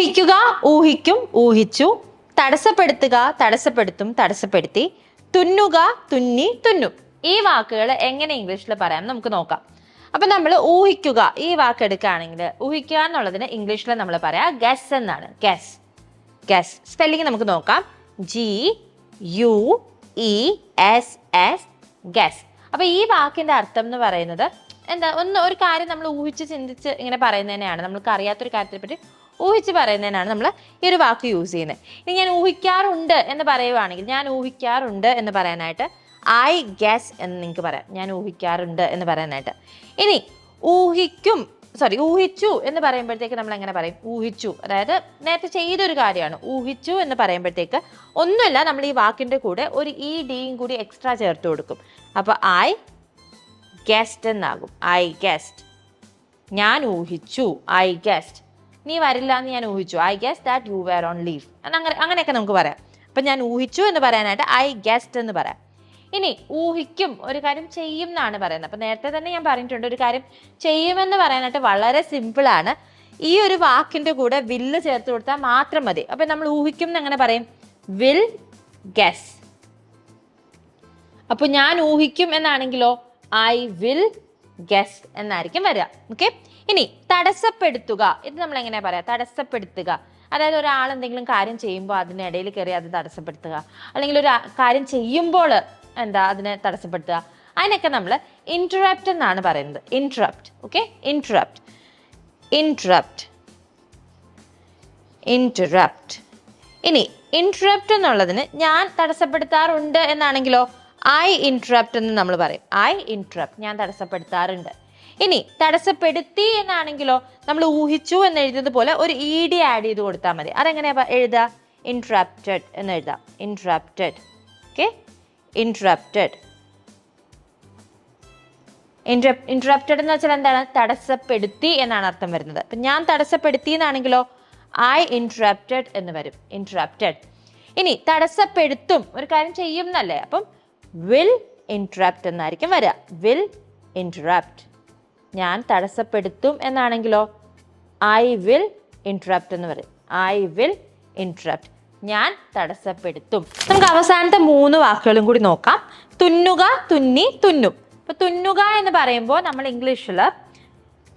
ഊഹിക്കുക ഊഹിക്കും ഊഹിച്ചു. തടസ്സപ്പെടുത്തുക തടസ്സപ്പെടുത്തും തടസ്സപ്പെടുത്തി. തുന്നുക തുന്നി തുന്നു. ഈ വാക്കുകൾ എങ്ങനെ ഇംഗ്ലീഷിൽ പറയാം? നമുക്ക് നോക്കാം. അപ്പൊ നമ്മൾ ഊഹിക്കുക. ഈ വാക്ക് എടുക്കുകയാണെങ്കിൽ ഊഹിക്കുക എന്നുള്ളതിന് ഇംഗ്ലീഷിൽ നമ്മൾ പറയാം ഗസ് എന്നാണ്. ഗസ് ഗസ് സ്പെല്ലിംഗ് നമുക്ക് നോക്കാം. G U E S S guess അപ്പൊ ഈ വാക്കിന്റെ അർത്ഥം എന്ന് പറയുന്നത് എന്താ? ഒന്ന് ഒരു കാര്യം നമ്മൾ ഊഹിച്ച് ചിന്തിച്ച് ഇങ്ങനെ പറയുന്നതന്നെയാണ് നമ്മൾക്ക് അറിയാത്തൊരു കാര്യത്തെ പറ്റി ഊഹിച്ച് പറയുന്നതിനാണ് നമ്മൾ ഈ ഒരു വാക്ക് യൂസ് ചെയ്യുന്നത്. ഇനി ഞാൻ ഊഹിക്കാറുണ്ട് എന്ന് പറയുവാണെങ്കിൽ ഞാൻ ഊഹിക്കാറുണ്ട് എന്ന് പറയാനായിട്ട് ഐ ഗസ് എന്ന് നിങ്ങൾക്ക് പറയാം. ഞാൻ ഊഹിക്കാറുണ്ട് എന്ന് പറയാനായിട്ട്. ഇനി ഊഹിക്കും സോറി ഊഹിച്ചു എന്ന് പറയുമ്പോഴത്തേക്ക് നമ്മൾ എങ്ങനെ പറയും? ഊഹിച്ചു. അതായത് നേരത്തെ ചെയ്തൊരു കാര്യമാണ്. ഊഹിച്ചു എന്ന് പറയുമ്പോഴത്തേക്ക് ഒന്നുമില്ല നമ്മൾ ഈ വാക്കിന്റെ കൂടെ ഒരു ഇ ഡിയും കൂടി എക്സ്ട്രാ ചേർത്ത് കൊടുക്കും. അപ്പോൾ ഐ ഗസ്റ്റ് എന്നാകും. ഐ ഗസ്റ്റ് ഞാൻ ഊഹിച്ചു. ഐ ഗസ്റ്റ് നീ വരില്ല എന്ന് ഞാൻ ഊഹിച്ചു. I guess that you were on leave അങ്ങനെ അങ്ങനെയൊക്കെ നമുക്ക് പറയാം. അപ്പം ഞാൻ ഊഹിച്ചു എന്ന് പറയാനായിട്ട് ഐ ഗസ്റ്റ് എന്ന് പറയാം. ഇനി ഊഹിക്കും ഒരു കാര്യം ചെയ്യും എന്നാണ് പറയുന്നത്. അപ്പം നേരത്തെ തന്നെ ഞാൻ പറഞ്ഞിട്ടുണ്ട് ഒരു കാര്യം ചെയ്യുമെന്ന് പറയാനായിട്ട് വളരെ സിമ്പിളാണ് ഈ ഒരു വാക്കിന്റെ കൂടെ വില്ല് ചേർത്ത് കൊടുത്താൽ മാത്രം മതി. അപ്പം നമ്മൾ ഊഹിക്കും എന്ന് എങ്ങനെ പറയും? വിൽ ഗസ് അപ്പോൾ ഞാൻ ഊഹിക്കും എന്നാണെങ്കിലോ ഐ വിൽ ഗസ് എന്നായിരിക്കും വരിക. ഓക്കെ ഇനി തടസ്സപ്പെടുത്തുക ഇത് നമ്മൾ എങ്ങനെയാ പറയാ? തടസ്സപ്പെടുത്തുക. അതായത് ഒരാൾ എന്തെങ്കിലും കാര്യം ചെയ്യുമ്പോൾ അതിനിടയിൽ കയറി അത് തടസ്സപ്പെടുത്തുക. അല്ലെങ്കിൽ ഒരു കാര്യം ചെയ്യുമ്പോൾ എന്താ അതിനെ തടസ്സപ്പെടുത്തുക. അതിനൊക്കെ നമ്മൾ ഇൻട്രപ്റ്റ് എന്നാണ് പറയുന്നത്. Interrupt okay interrupt interrupt interrupt ഇനി ഇൻട്രപ്റ്റ് എന്നുള്ളതിന് ഞാൻ തടസ്സപ്പെടുത്താറുണ്ട് എന്നാണെങ്കിലോ? ഐ ഇൻട്രപ്റ്റ് എന്ന് നമ്മൾ പറയും. ഐ ഇൻട്രപ്റ്റ് ഞാൻ തടസ്സപ്പെടുത്താറുണ്ട്. ഇനി തടസ്സപ്പെടുത്തി എന്നാണെങ്കിലോ നമ്മൾ ഊഹിച്ചു എന്ന് എഴുതുന്നത് പോലെ ഒരു ഇ ഡി ആഡ് ചെയ്ത് കൊടുത്താൽ മതി. അതെങ്ങനെയാ എഴുതുക ഇന്ററപ്റ്റഡ് എന്ന് എഴുതാം. ഇൻട്രാപ്റ്റഡ് ഓക്കെ ഇൻട്രാപ്റ്റഡ് ഇൻട്രപ്റ്റഡ് എന്ന് വെച്ചാൽ എന്താണ്? തടസ്സപ്പെടുത്തി എന്നാണ് അർത്ഥം വരുന്നത്. അപ്പം ഞാൻ തടസ്സപ്പെടുത്തി എന്നാണെങ്കിലോ ഐ ഇൻട്രപ്റ്റഡ് എന്ന് വരും. ഇൻട്രപ്റ്റഡ് ഇനി തടസ്സപ്പെടുത്തും. ഒരു കാര്യം ചെയ്യും എന്നല്ലേ അപ്പം വിൽ ഇൻട്രപ്റ്റ് എന്നായിരിക്കും വരിക വിൽ ഇന്ററപ്റ്റ് ഞാൻ തടസ്സപ്പെടുത്തും എന്നാണെങ്കിലോ? ഐ വിൽ ഇൻട്രപ്റ്റ് എന്ന് പറയും. ഐ വിൽ ഇൻട്രപ്റ്റ് ഞാൻ തടസ്സപ്പെടുത്തും. നമുക്ക് അവസാനത്തെ മൂന്ന് വാക്കുകളും കൂടി നോക്കാം. തുന്നുക തുന്നി തുന്നും. ഇപ്പൊ തുന്നുക എന്ന് പറയുമ്പോൾ നമ്മൾ ഇംഗ്ലീഷിൽ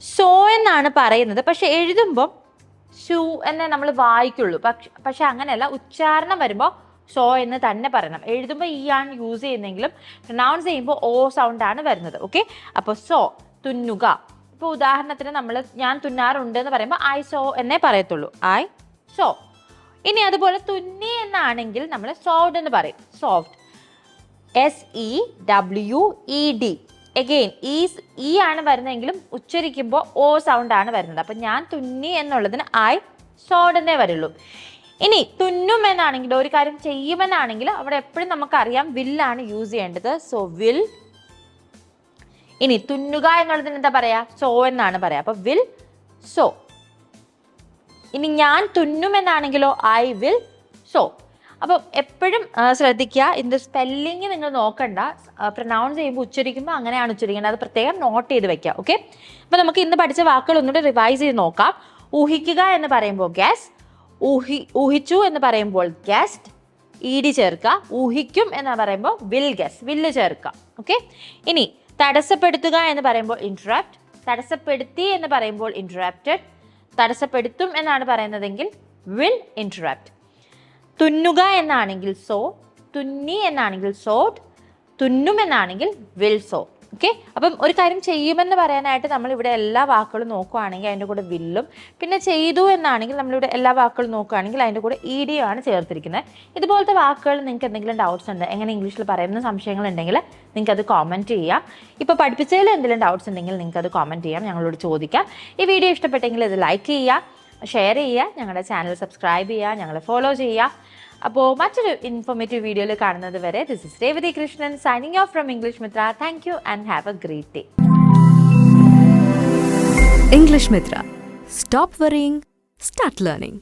സോ എന്നാണ് പറയുന്നത്. പക്ഷെ എഴുതുമ്പോൾ ഷൂ എന്നേ നമ്മൾ വായിക്കുള്ളൂ. പക്ഷെ പക്ഷെ അങ്ങനെയല്ല. ഉച്ചാരണം വരുമ്പോൾ സോ എന്ന് തന്നെ പറയണം. എഴുതുമ്പോൾ ഈ ആണ് യൂസ് ചെയ്യുന്നെങ്കിലും പ്രൊണൗൺസ് ചെയ്യുമ്പോൾ ഓ സൗണ്ട് ആണ് വരുന്നത്. ഓക്കെ അപ്പോൾ സോ തുന്നുക. ഇപ്പോൾ ഉദാഹരണത്തിന് നമ്മൾ ഞാൻ തുന്നാറുണ്ട് എന്ന് പറയുമ്പോൾ ഐ സോ എന്നേ പറയത്തുള്ളൂ. ഐ സോ ഇനി അതുപോലെ തുന്നി എന്നാണെങ്കിൽ നമ്മൾ സോഫ്റ്റ് എന്ന് പറയും. Soft S E W E D again ഈ ഇ ആണ് വരുന്നതെങ്കിലും ഉച്ചരിക്കുമ്പോൾ ഓ സൗണ്ട് ആണ് വരുന്നത്. അപ്പം ഞാൻ തുന്നി എന്നുള്ളതിന് ഐ സോഡ് എന്നേ വരുള്ളൂ. ഇനി തുന്നും എന്നാണെങ്കിൽ ഒരു കാര്യം ചെയ്യുമെന്നാണെങ്കിൽ അവിടെ എപ്പോഴും നമുക്കറിയാം വില്ലാണ് യൂസ് ചെയ്യേണ്ടത്. സോ വിൽ ഇനി തുന്നുക എന്നുള്ളതിന് എന്താ പറയാ? സോ എന്നാണ് പറയാ. അപ്പൊ വിൽ സോ ഇനി ഞാൻ തുന്നുമെന്നാണെങ്കിലോ ഐ വിൽ സോ അപ്പോൾ എപ്പോഴും ശ്രദ്ധിക്കുക. ഇതിന്റെ സ്പെല്ലിങ് നിങ്ങൾ നോക്കണ്ട. പ്രൊനൗൺസ് ചെയ്യുമ്പോൾ ഉച്ചരിക്കുമ്പോൾ അങ്ങനെയാണ് ഉച്ചരിക്കേണ്ടത്. അത് പ്രത്യേകം നോട്ട് ചെയ്ത് വെക്കുക ഓക്കെ അപ്പോൾ നമുക്ക് ഇന്ന് പഠിച്ച വാക്കുകൾ ഒന്നുകൂടി റിവൈസ് ചെയ്ത് നോക്കാം. ഊഹിക്കുക എന്ന് പറയുമ്പോൾ ഗ്യാസ് ഊഹി ഊഹിച്ചു എന്ന് പറയുമ്പോൾ ഗ്യാസ്റ്റ് ഇ ഡി ചേർക്കുക. ഊഹിക്കും എന്ന് പറയുമ്പോൾ വിൽ ഗസ് വില്ല് ചേർക്കുക ഓക്കെ ഇനി തടസ്സപ്പെടുത്തുക എന്ന് പറയുമ്പോൾ ഇൻട്രാപ്റ്റ് തടസ്സപ്പെടുത്തി എന്ന് പറയുമ്പോൾ ഇൻട്രാപ്റ്റഡ് തടസ്സപ്പെടുത്തും എന്നാണ് പറയുന്നതെങ്കിൽ വിൽ ഇൻട്രാപ്റ്റ് തുന്നുക എന്നാണെങ്കിൽ സോ തുന്നി എന്നാണെങ്കിൽ സോട്ട് തുന്നും എന്നാണെങ്കിൽ വിൽ സോ ഓക്കെ അപ്പം ഒരു കാര്യം ചെയ്യുമെന്ന് പറയാനായിട്ട് നമ്മൾ ഇവിടെ എല്ലാ വാക്കുകളും നോക്കുകയാണെങ്കിൽ അതിന്റെ കൂടെ വില്ലും. പിന്നെ ചെയ്തു എന്നാണെങ്കിൽ നമ്മളിവിടെ എല്ലാ വാക്കുകളും നോക്കുകയാണെങ്കിൽ അതിന്റെ കൂടെ ഇ ഡി ആണ് ചേർത്തിരിക്കുന്നത്. ഇതുപോലത്തെ വാക്കുകൾ നിങ്ങൾക്ക് എന്തെങ്കിലും ഡൗട്ട്സ് ഉണ്ട് എങ്ങനെ ഇംഗ്ലീഷിൽ പറയുന്ന സംശയങ്ങളുണ്ടെങ്കിൽ നിങ്ങൾക്ക് അത് കോമന്റ് ചെയ്യാം. ഇപ്പോൾ പഠിപ്പിച്ചതിൽ എന്തെങ്കിലും ഡൗട്ട്സ് ഉണ്ടെങ്കിൽ നിങ്ങൾക്ക് അത് കോമന്റ് ചെയ്യാം ഞങ്ങളോട് ചോദിക്കാം. ഈ വീഡിയോ ഇഷ്ടപ്പെട്ടെങ്കിൽ ഇത് ലൈക്ക് ചെയ്യുക. ഷെയർ ചെയ്യുക ഞങ്ങളുടെ ചാനൽ സബ്സ്ക്രൈബ് ചെയ്യുക ഞങ്ങളെ ഫോളോ ചെയ്യുക. അപ്പോൾ മറ്റൊരു ഇൻഫോർമേറ്റീവ് വീഡിയോയിൽ കാണുന്നത് വരെ this is Revathi Krishnan signing off from English Mitra thank you and have a great day English Mitra stop worrying start learning.